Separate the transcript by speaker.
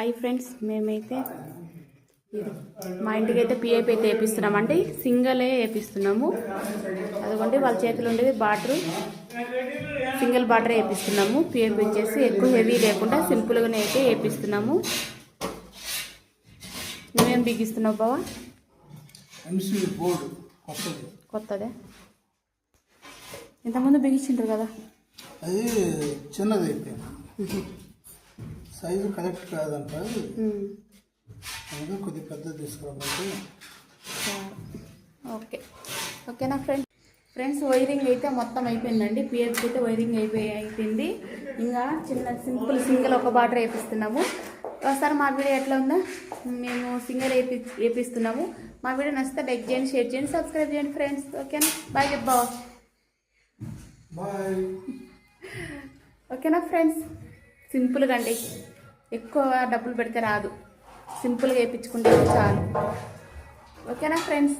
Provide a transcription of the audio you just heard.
Speaker 1: Hi friends మేమైతే ఇది. మా ఇంటికి అయితే పిఐపి అయితే వేపిస్తున్నాం అంటే సింగలే వేపిస్తున్నాము. అదిగోండి వాళ్ళ చేతిలో ఉండేది బాటరు సింగిల్ బాటర్ వేపిస్తున్నాము. పిఐపి వచ్చేసి ఎక్కువ హెవీ లేకుండా సింపుల్గానే అయితే వేపిస్తున్నాము. నువ్వేం బిగిస్తున్నావు బావా?
Speaker 2: ఎంసీ బోర్డు కొత్తది.
Speaker 1: కొత్తదే. ఇంతకుముందు బిగించింటారు కదా?
Speaker 2: అది చిన్నది అయిపోయింది సైజు కరెక్ట్ కాదంట. అందుకే కొద్దిగా పెద్దది తీసుకురామంటే
Speaker 1: ఓకే. ఓకేనా ఫ్రెండ్స్ ఫ్రెండ్స్ వైరింగ్ అయితే మొత్తం అయిపోయిందండి. పిఎఫ్కి అయితే వైరింగ్ అయిపోయి అయిపోయింది. ఇంకా చిన్న సింపుల్ సింగిల్ ఒక బాటర్ వేపిస్తున్నాము. ఒకసారి మా వీడియో ఎట్లా ఉందో మేము సింగిల్ వేపి వేపిస్తున్నాము. మా వీడియో నచ్చితే లైక్ చేయండి షేర్ చేయండి సబ్స్క్రైబ్ చేయండి ఫ్రెండ్స్. ఓకేనా? బాయ్ చెప్పా. ఓకేనా ఫ్రెండ్స్? సింపుల్గా అండి. ఎక్కువ డబ్బులు పెడితే రాదు. సింపుల్గా వేయించుకుంటే చాలు. ఓకేనా ఫ్రెండ్స్?